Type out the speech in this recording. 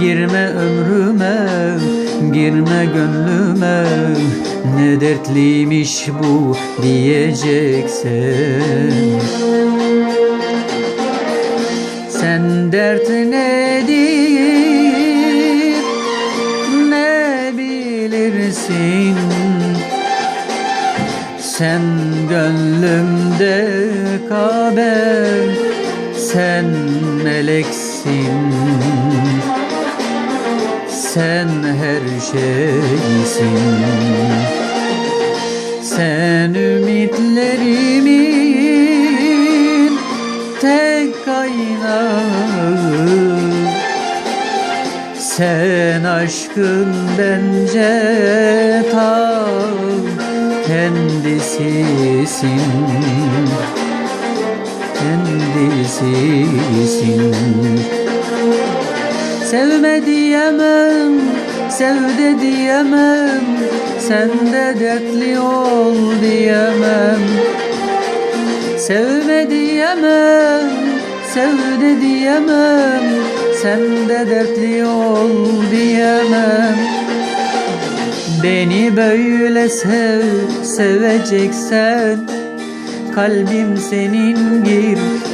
Girme ömrüme, girme gönlüme. Ne dertliymiş bu diyeceksen. Sen dert nedir? Ne bilirsin? Sen gönlümde kabe sen meleksin Sen her şeysin. Sen ümitlerimin tek kaynağı. Sen aşkın bence ta kendisisin. Kendisisin Sevme diyemem, sevde diyemem Sen de dertli ol diyemem. Sevme diyemem, sevde diyemem Sen de dertli ol diyemem. Beni böyle sev, seveceksen Kalbim senin gir,